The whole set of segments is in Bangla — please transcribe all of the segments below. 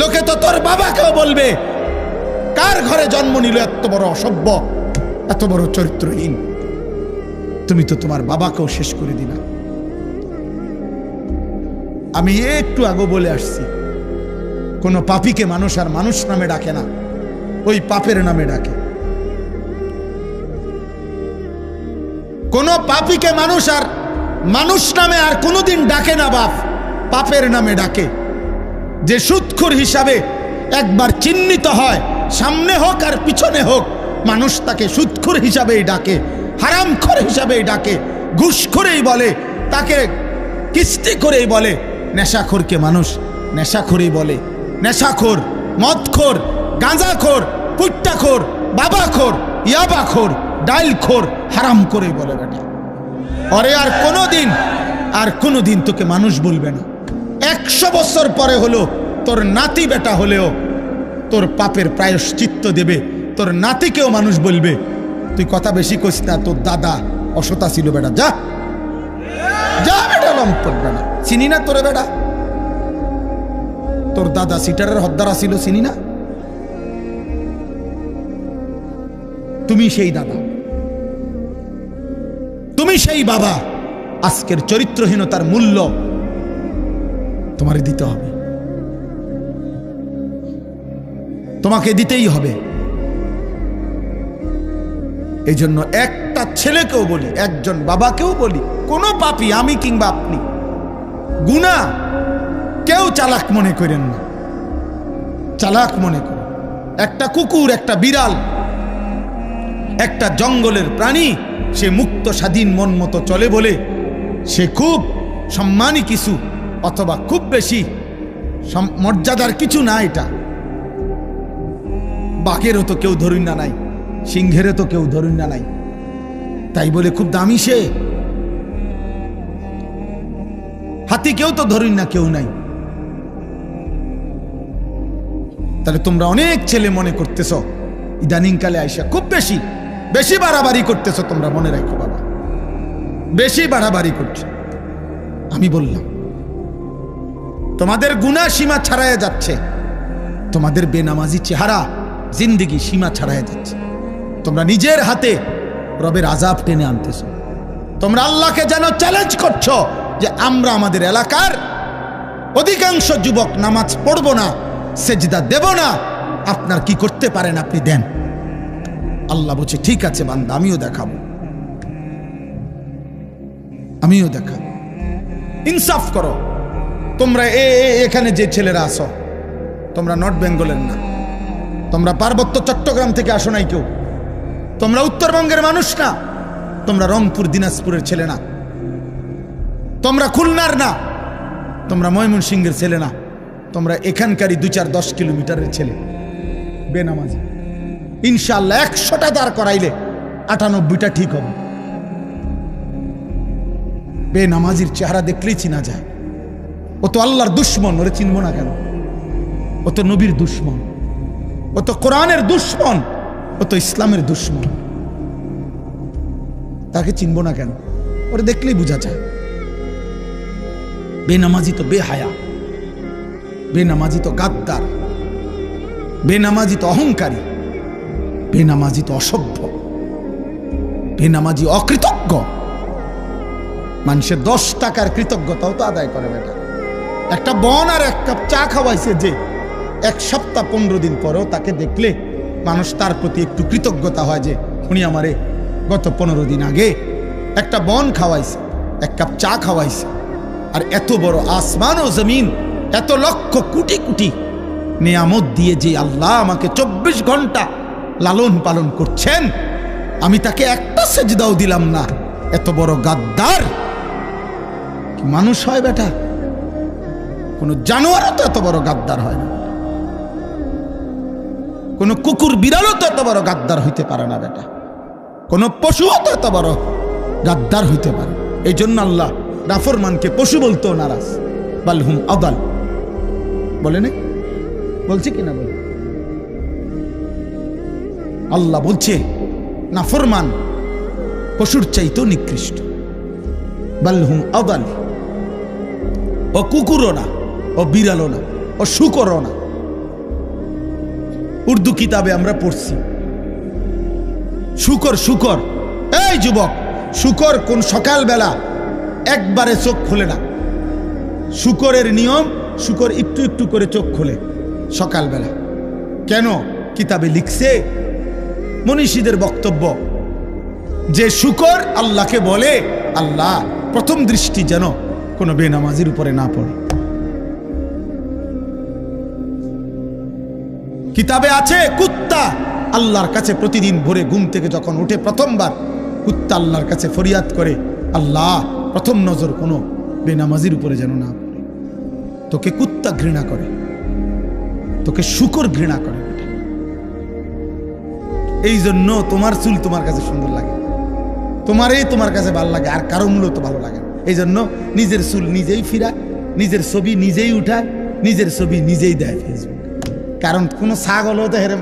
লোকে তো তোর বাবাকেও বলবে, কার ঘরে জন্ম নিল এত বড় অসভ্য, এত বড় চরিত্রহীন? তুমি তো তোমার বাবাকেও শেষ করে দিলা। আমি একটু আগে বলে আসছি, কোনো পাপীকে মানুষ আর মানুষ নামে ডাকে না, ওই পাপের নামে ডাকে। কোন পাপীকে মানুষ আর মানুষ নামে আর কোনোদিন ডাকে না বাপ, পাপের নামে ডাকে। যে সুৎখুর হিসাবে একবার চিহ্নিত হয়, সামনে হোক আর পিছনে হোক, মানুষ তাকে সুৎখুর হিসাবেই ডাকে, হারামখোর হিসাবেই ডাকে, ঘুষখোরেই বলে, তাকে কিস্তি করেই বলে, নেশাখোরকে মানুষ নেশাখোরই বলে, নেশাখোর, মদখোর, গাঁজাখোর, পুট্টাখোর, বাবাখোর, ইয়াবাখোর ডাইলখোর হারাম করেই বলে বেটা। অরে আর কোনো দিন আর কোনো দিন তোকে মানুষ বলবে না। একশো বছর পরে হলো তোর নাতি বেটা হলেও তোর পাপের প্রায়শ্চিত্ত দেবে, তোর নাতিকেও মানুষ বলবে, তুই কথা বেশি করিস না, তোর দাদা অসতা ছিল বেটা, যা। যা বেটা লম্পট বেটা চিনি না তোরে বেটা? তোর দাদা সিটারের হদ্দারা ছিল, চিনি না? তুমি সেই দাদা। তুমি সেই বাবা। আজকের চরিত্রহীনতার মূল্য তোমারে দিতে হবে। তোমাকে দিতেই হবে। এই জন্য একটা ছেলেকেও বলি, একজন বাবাকেও বলি, কোনো পাপি, আমি কিংবা আপনি, গুণা, কেউ চালাক মনে করেন না। চালাক মনে করেন। একটা কুকুর, একটা বিড়াল, একটা জঙ্গলের প্রাণী, সে মুক্ত স্বাধীন মন মতো চলে বলে, সে খুব সম্মানী কিছু অথবা খুব বেশি মর্যাদার কিছু না এটা। বাঘেরও তো কেউ ধরুন না নাই, সিংহেরও তো কেউ ধরুন না নাই। তাই বলে খুব দামি সে। হাতি কেউ তো ধরুন না কেউ নাই। তাহলে তোমরা অনেক ছেলে মনে করতেছ, ইদানিং কালে আইসা খুব বেশি বেশি বাড়াবাড়ি করতেছ তোমরা মনে রাখো বাবা। বেশি বাড়াবাড়ি করছ। আমি বললাম তোমাদের গুণা সীমা ছাড়াইয়া যাচ্ছে। তোমাদের বেনামাজি চেহারা জিন্দিগি সীমা ছাড়াইয়া যাচ্ছে। তোমরা নিজের হাতে রবের আজাব টেনে আনতেছ। তোমরা আল্লাহকে যেন চ্যালেঞ্জ করছ যে আমরা আমাদের এলাকার অধিকাংশ যুবক নামাজ পড়ব না, সেজদা দেব না, আপনার কি করতে পারেন আপনি দেন। আল্লাহ বলছে, ঠিক আছে বান্দা, আমিও দেখাবো। আমিও দেখাবো। ইনসাফ করো। তোমরা এ এখানে যে ছেলেরা আসো তোমরা নর্থ বেঙ্গলের না। তোমরা পার্বত্য চট্টগ্রাম থেকে আসো নাই কেউ। তোমরা উত্তরবঙ্গের মানুষ না, তোমরা রংপুর, দিনাজপুরের ছেলে না। তোমরা খুলনার না, তোমরা ময়মনসিংহের ছেলে না। তোমরা এখানকারই দু চার দশ কিলোমিটারের ছেলে। বেনামাজি। ইনশাল্লাহ একশোটা দাঁড় করাইলে আটানব্বইটা ঠিক হবে। বেনামাজির চেহারা দেখলেই চিনা যায়। ও তো আল্লাহর দুশ্মন, ওরে চিনব না কেন? ও তো নবীর দুশ্মন, ও তো কোরআনের দুশ্মন, ও তো ইসলামের দুশ্মন। তাকে চিনব না কেন? ওরে দেখলেই বোঝা যায়। বেনামাজি তো বেহায়া, বেনামাজি তো গাদ্দার, বেনামাজি তো অহংকারী, বেনামাজি তো অসভ্য, বেনামাজি অকৃতজ্ঞ। মানুষের দশ টাকার কৃতজ্ঞতাও তো আদায় করে বেটা। একটা বন আর এক কাপ চা খাওয়াইছে যে এক সপ্তাহ পনেরো দিন পরেও তাকে দেখলে মানুষ তার প্রতি একটু কৃতজ্ঞতা হয় যে, উনি আমারে গত পনেরো দিন আগে একটা বন খাওয়াইছে, এক কাপ চা খাওয়াইছে। আর এত বড় আসমান ও জমিন, এত লক্ষ কোটি কোটি নিয়ামত দিয়ে যে আল্লাহ আমাকে চব্বিশ ঘণ্টা লালন পালন করছেন, আমি তাকে একটা সেজদাও দিলাম না। এত বড় গাদ্দার। মানুষ হয় বেটা? কোনো জানোয়ারও তো এত বড় গাদ্দার হয় না। কোনো কুকুর বিড়ালও তো এত বড় গাদ্দার হইতে পারে না বেটা। কোনো পশুও তো এত বড় গাদ্দার হইতে পারে এই জন্য আল্লাহ নাফরমানকে পশু বলতো নারাজ। বালহুম আদাল। বলে নাই বলছে কি না বলে? আল্লাহ বলছে, নাফরমান পশুর চাইতেও নিকৃষ্ট। বালহুম আদাল। ও কুকুরও না। ও বিড়ালও না, ও শুকরও না। উর্দু কিতাবে আমরা পড়ছি। শুকর শুকর। এই যুবক, শুকর কোন সকালবেলা একবারে চোখ খোলে না। শুকরের নিয়ম, শুকর একটু একটু করে চোখ খোলে সকালবেলা। কেন কিতাবে লিখছে? মনীষীদের বক্তব্য, যে শুকর আল্লাহকে বলে, আল্লাহ প্রথম দৃষ্টি যেন কোনো বেনামাজির উপরে না পড়ে। কিতাবে আছে, কুত্তা। আল্লাহর কাছে প্রতিদিন ভোরে ঘুম থেকে যখন উঠে প্রথমবার, কুত্তা আল্লাহর কাছে ফরিয়াদ করে, আল্লাহ, প্রথম নজর কোনো বেনামাজির উপরে যেন না পড়ে। তোকে কুত্তা ঘৃণা করে। তোকে শুকর ঘৃণা করে। এই জন্য তোমার চুল তোমার কাছে সুন্দর লাগে। তোমারই তোমার কাছে ভালো লাগে, আর কারও মূলত ভালো লাগে এই জন্য নিজের চুল নিজেই ফিরায়, নিজের ছবি নিজেই উঠায়, নিজের ছবি নিজেই দেয় ফেসবুক কারণ কোনো ছাগলও তো হেরে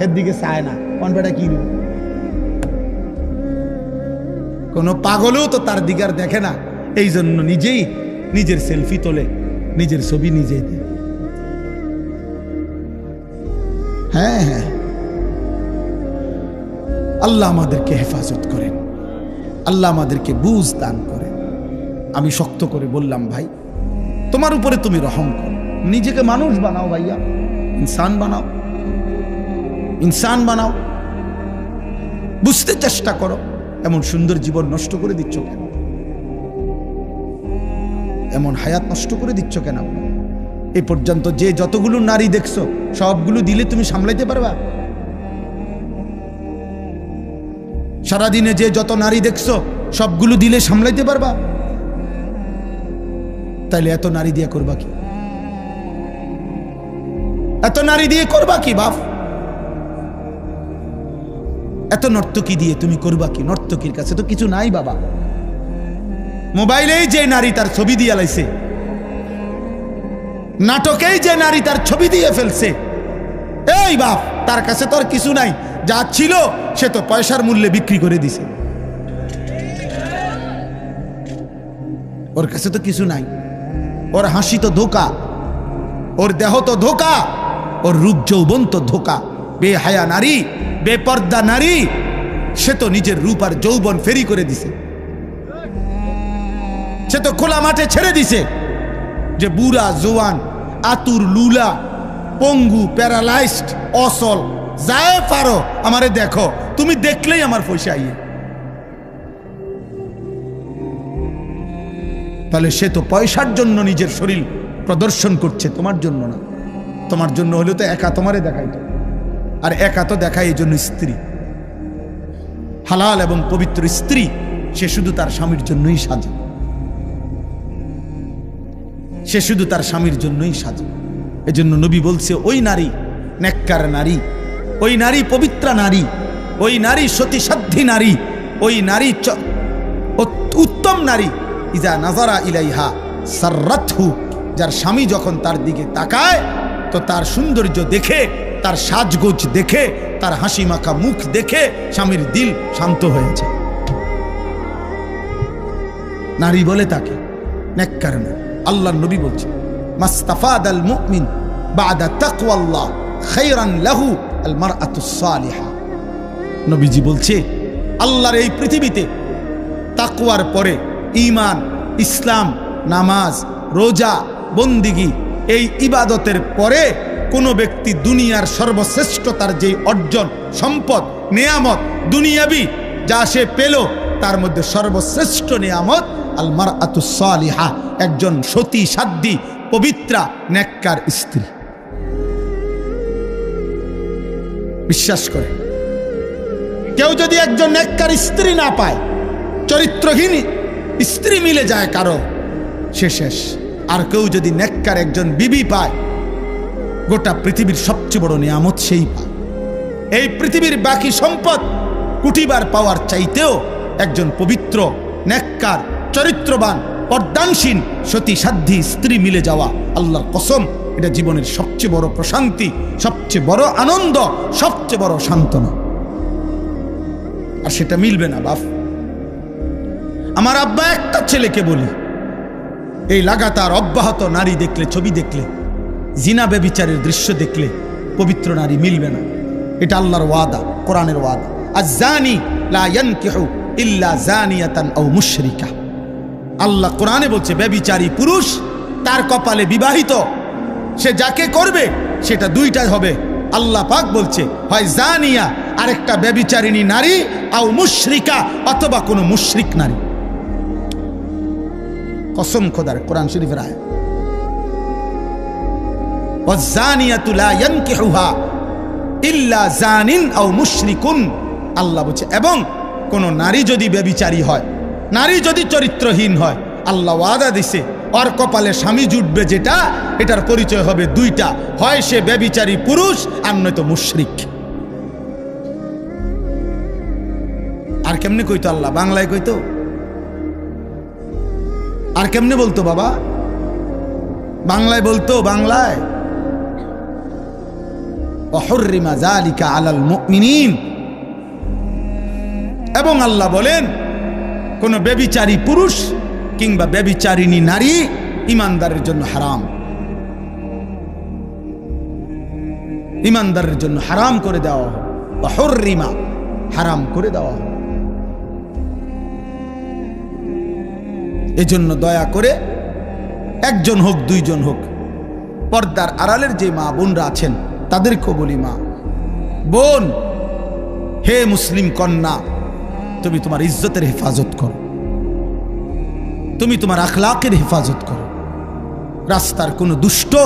হের দিকে চায় না। কোন বেটা কি নিবে? কোনো পাগলও তো তার দিকে আর দেখে না। এই জন্য নিজেই নিজের সেলফি তোলে, নিজের ছবি নিজেই দেয়। হ্যাঁ হ্যাঁ। আল্লাহ আমাদেরকে হেফাজত করেন। আল্লাহ আমাদেরকে বুঝ দান করেন। আমি শক্ত করে বললাম, ভাই, তোমার উপরে তুমি রহম করো। নিজেকে মানুষ বানাও ভাইয়া। ইনসান বানাও। ইনসান বানাও। বুঝতে চেষ্টা করো, এমন সুন্দর জীবন নষ্ট করে দিচ্ছ কেন? এমন হায়াত নষ্ট করে দিচ্ছ কেন? এই পর্যন্ত যে যতগুলো নারী দেখছ, সবগুলো দিলে তুমি সামলাইতে পারবা? সারাদিনে যে যত নারী দেখছ, সবগুলো দিলে সামলাইতে পারবা? তাইলে এত নারী দিয়ে করবা কি? এত নারী দিয়ে করবা কি, বাপ? এত নর্তকী দিয়ে তুমি করবা কি, নর্তকীর কাছে তো কিছু নাই, বাবা। মোবাইলেই যে নারী তার ছবি দিয়ে লাইছে, নাটকেই যে নারী তার ছবি দিয়ে ফেলছে, এই বাপ, তার কাছে তো আর কিছু নাই, যা ছিল সে তো পয়সার মূল্যে বিক্রি করে দিছে। ওর কাছে তো কিছু নাই। ওর হাসি তো ধোকা, ওর দেহ তো ধোকা। ওর রূপ যৌবন তো ধোকা। বেহায়া নারী, বেপর্দা নারী, সে তো নিজের রূপ আর যৌবন ফেরি করে দিছে। সে তো খোলা মাঠে ছেড়ে দিছে। যে বুড়া, জোয়ান, আতুর, লুলা, পঙ্গু, প্যারালাইজড, অসল, যায় পারো, আমারে দেখো, তুমি দেখলেই আমার পয়সা আইয়ে। তাহলে সে তো পয়সার জন্য নিজের শরীর প্রদর্শন করছে, তোমার জন্য না। তোমার জন্য হলেও তো একা তোমারে দেখাইতো। আর একা তো দেখায় এই জন্য স্ত্রী। হালাল এবং পবিত্র স্ত্রী, সে শুধু তার স্বামীর জন্যই সাজে। সে শুধু তার স্বামীর জন্যই সাজে। এজন্য নবী বলছে, ওই নারী নেককার নারী, ওই নারী পবিত্রা নারী, ওই নারী সতীসাধ্যী নারী, ওই নারী উত্তম নারী, ইজা নাজারা ইলাইহা সার্রাথু যার স্বামী যখন তার দিকে তাকায় তো তার সৌন্দর্য দেখে, তার সাজগোজ দেখে, তার হাসি মাখা মুখ দেখে স্বামীর দিল শান্ত হয়েছে নারী বলে তাকে নেককার আল্লাহ নবী বলছে, মাস্তাফাদ আল বাদা লাহু আল নবীজি বলছে, আল্লাহর এই পৃথিবীতে তাকওয়ার পরে ঈমান, ইসলাম, নামাজ, রোজা, বন্দিগি এই ইবাদতের পরে কোনো ব্যক্তি দুনিয়ার সর্বশ্রেষ্ঠতার যে অর্জন, সম্পদ, নেয়ামত দুনিয়াবি, যা সে পেল, তার মধ্যে সর্বশ্রেষ্ঠ নেয়ামত আলমার আতুসালিহা একজন সতী সাধ্যী পবিত্রা, নেককার স্ত্রী। বিশ্বাস করে। কেউ যদি একজন নেককার স্ত্রী না পায়, চরিত্রহীন স্ত্রী মিলে যায় কারও, সে শেষ। আর কেউ যদি নেককার একজন বিবি পায়, গোটা পৃথিবীর সবচেয়ে বড় নিয়ামত সেই পায়। এই পৃথিবীর বাকি সম্পদ কুটিবার পাওয়ার চাইতেও একজন পবিত্র, নেককার, চরিত্রবান পর্দানসীন সতী সাধ্যী স্ত্রী মিলে যাওয়া আল্লাহর কসম, এটা জীবনের সবচেয়ে বড় প্রশান্তি, সবচেয়ে বড় আনন্দ, সবচেয়ে বড় সান্ত্বনা। আর সেটা মিলবে না, বাপ। আমার আব্বা একটা ছেলেকে বলি এই লাগাতার অব্যাহত নারী দেখলে, ছবি দেখলে, জিনা বেবিচারের দৃশ্য দেখলে পবিত্র নারী মিলবে না। এটা আল্লাহর ওয়াদা, কোরআনের ওয়াদা। আর জানি ইল্লা আল্লাহ কোরআনে বলছে, ব্যবিচারী পুরুষ তার কপালে বিবাহিত, সে যাকে করবে সেটা দুইটাই হবে। আল্লাহ পাক বলছে, হয় জানিয়া আরেকটা ব্যবিচারিণী নারী, আও মুশরিকা, অথবা কোনো মুশরিক নারী। কসম খোদার কোরআন শরীফের আয় এবং কোন নারী যদি ব্যবিচারী হয়, নারী যদি চরিত্রহীন হয়, আল্লাহ ওয়াদা দিছে, ওর কপালে স্বামী জুটবে যেটা, এটার পরিচয় হবে দুইটা, হয় সে ব্যবিচারী পুরুষ আর নয়তো মুশরিক। আর কেমনে কইতো আল্লাহ? বাংলায় কইতো আর কেমনে বলতো বাবা? বাংলায় বলতো, বাংলায়? অহর্রিমা জালিকা আলাল মুমিনিন। এবং আল্লাহ বলেন, কোন বেবিচারী পুরুষ কিংবা বেবিচারিণী নারী ইমানদারের জন্য হারাম। ইমানদারের জন্য হারাম করে দেওয়া হয়। অহর্রিমা হারাম করে দেওয়া এজন্য দয়া করে একজন হোক, দুইজন হোক, পর্দার আড়ালের যে মা বোনরা আছেন, তাদেরকেও বলি মা। বোন, হে মুসলিম কন্যা, তুমি তোমার ইজ্জতের হেফাজত করো। তুমি তোমার আখলাকের হেফাজত করো। রাস্তার কোনো দুষ্ট,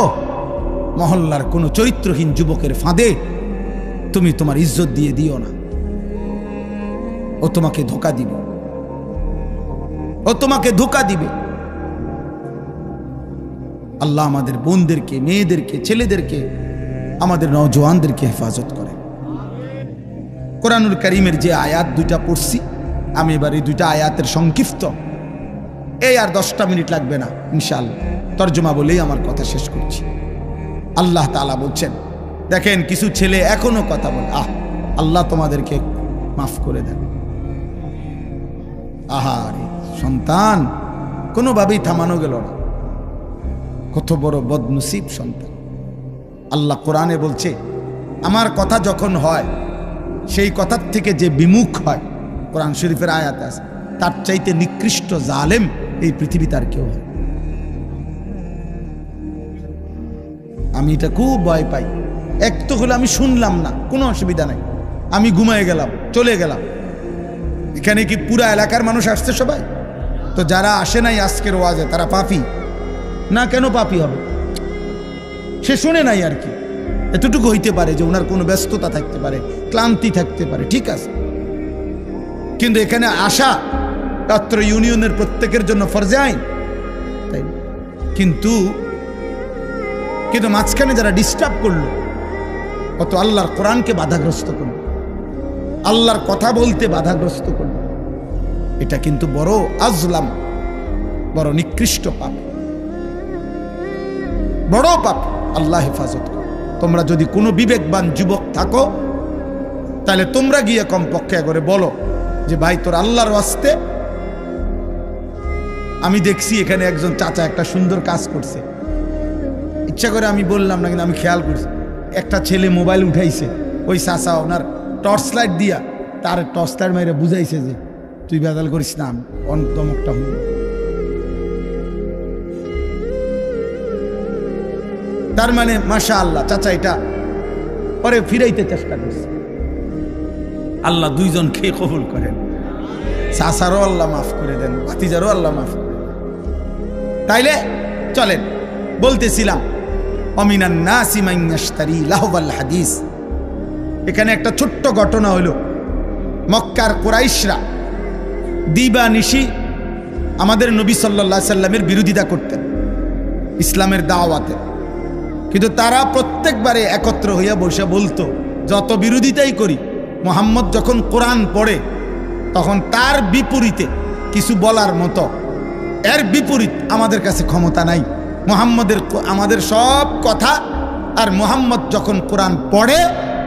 মহল্লার কোনো চরিত্রহীন যুবকের ফাঁদে তুমি তোমার ইজ্জত দিয়ে দিও না। ও তোমাকে ধোকা দিবে। ও তোমাকে ধোকা দিবে। আল্লাহ আমাদের বোনদেরকে, মেয়েদেরকে, ছেলেদেরকে, আমাদের নজওয়ানদেরকে হেফাজত করে। কোরআনুল করিমের যে আয়াত দুইটা পড়ছি, আমি এবার এই দুইটা আয়াতের সংক্ষিপ্ত। এই আর দশটা মিনিট লাগবে না ইনশাল্লাহ তর্জমা বলেই আমার কথা শেষ করছি। আল্লাহ তালা বলছেন, দেখেন কিছু ছেলে এখনও কথা বলে, আহ, আল্লাহ তোমাদেরকে মাফ করে দেন। আহারে। সন্তান, কোনোভাবেই থামানো গেল না। কত বড় বদনসিব সন্তান। আল্লাহ কোরআনে বলছে, আমার কথা যখন হয়, সেই কথার থেকে যে বিমুখ হয়, কোরআন শরীফের আয়াত আছে, তার চাইতে নিকৃষ্ট জালেম এই পৃথিবীতে আর কেউ হয় আমি এটা খুব ভয় পাই। এক তো হলে আমি শুনলাম না, কোনো অসুবিধা নাই। আমি ঘুমায় গেলাম, চলে গেলাম। এখানে কি পুরা এলাকার মানুষ আসছে সবাই? তো যারা আসে নাই আজকের ওয়াজে, তারা পাপি? না কেন পাপি হবে? সে শুনে নাই আর কি। এতটুকু হইতে পারে যে ওনার কোনো ব্যস্ততা থাকতে পারে, ক্লান্তি থাকতে পারে, ঠিক আছে? কিন্তু এখানে আসা রাত্র ইউনিয়নের প্রত্যেকের জন্য ফরজে আইন। তাই কিন্তু কিন্তু মাঝখানে যারা ডিস্টার্ব করল কত আল্লাহর কোরআনকে বাধাগ্রস্ত করল। আল্লাহর কথা বলতে বাধাগ্রস্ত করল। এটা কিন্তু বড় আজলাম, বড় নিকৃষ্ট পাপ। বড় পাপ, আল্লাহ হেফাজত তোমরা যদি কোনো বিবেকবান যুবক থাকো, তাহলে তোমরা গিয়ে কমপক্ষে করে বলো যে, ভাই, তোর আল্লাহর ওয়াস্তে আমি দেখছি এখানে একজন চাচা একটা সুন্দর কাজ করছে। ইচ্ছা করে আমি বললাম না, কিন্তু আমি খেয়াল করছি। একটা ছেলে মোবাইল উঠাইছে, ওই চাচা ওনার টর্চ লাইট দিয়া, তার টর্চ লাইট মাইরে বুঝাইছে যে তুই বেদাল করিস না অন্তমকটা হইল তার মানে মাশা আল্লাহ চাচা, এটা পরে ফিরাইতে চেষ্টা করছে। আল্লাহ দুইজন খেয়ে কবুল করেন। চাচারও আল্লাহ মাফ করে দেন, ভাতিজারও আল্লাহ মাফ করে তাইলে চলেন, বলতেছিলাম, অমিনান নাসিমাইয়াস্তারি লাহবাল হাদিস। এখানে একটা ছোট্ট ঘটনা হলো মক্কার কোরাইশরা দিবা নিশি আমাদের নবী সাল্লা সাল্লামের বিরোধিতা করতেন, ইসলামের দাওয়াতে। কিন্তু তারা প্রত্যেকবারে একত্র হইয়া বসে বলতো, যত বিরোধিতাই করি, মোহাম্মদ যখন কোরআন পড়ে, তখন তার বিপরীতে কিছু বলার মতো। এর বিপরীত আমাদের কাছে ক্ষমতা নাই। মোহাম্মদের আমাদের সব কথা, আর মোহাম্মদ যখন কোরআন পড়ে,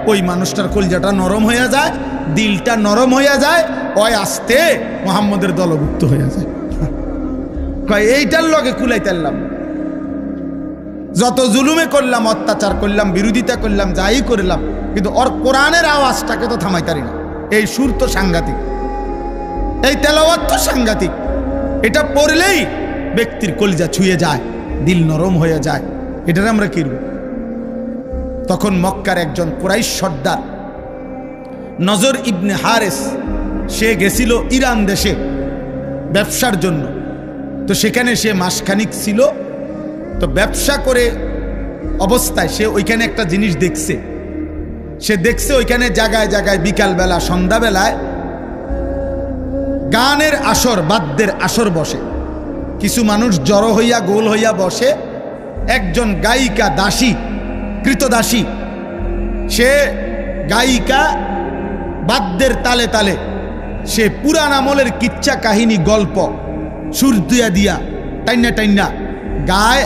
ওই মানুষটার কলজাটা নরম হইয়া যায়, দিলটা নরম হইয়া যায় ওই আসতে মোহাম্মদের দলভুক্ত হয়ে যায়। এইটার লগে কুলাইতারলাম যত জুলুমে করলাম, অত্যাচার করলাম, বিরোধিতা করলাম, যাই করলাম, কিন্তু ওর কোরআনের আওয়াজটাকে তো থামাইতারি না। এই সুর তো সাংঘাতিক। এই তেলাওয়াত তো সাংঘাতিক। এটা পড়লেই ব্যক্তির কলিজা ছুঁয়ে যায়, দিল নরম হয়ে যায়। এটার আমরা কিরব তখন মক্কার একজন কুরাইশ সর্দার, নজর ইবনে হারেস সে গেছিল ইরান দেশে ব্যবসার জন্য। তো সেখানে সে মাসখানিক ছিল। তো ব্যবসা করে অবস্থায় সে ওইখানে একটা জিনিস দেখছে। সে দেখছে ওইখানে জায়গায় জায়গায় বিকালবেলা, সন্ধ্যাবেলায় গানের আসর, বাদ্যের আসর বসে। কিছু মানুষ জড়ো হইয়া, গোল হইয়া বসে। একজন গায়িকা দাসী, কৃতদাসী। সে গায়িকা বাদ্যের তালে তালে সে পুরান আমলের কিচ্ছা কাহিনী গল্প। সুর দিয়া দিয়া টাইনা টাইনা গায়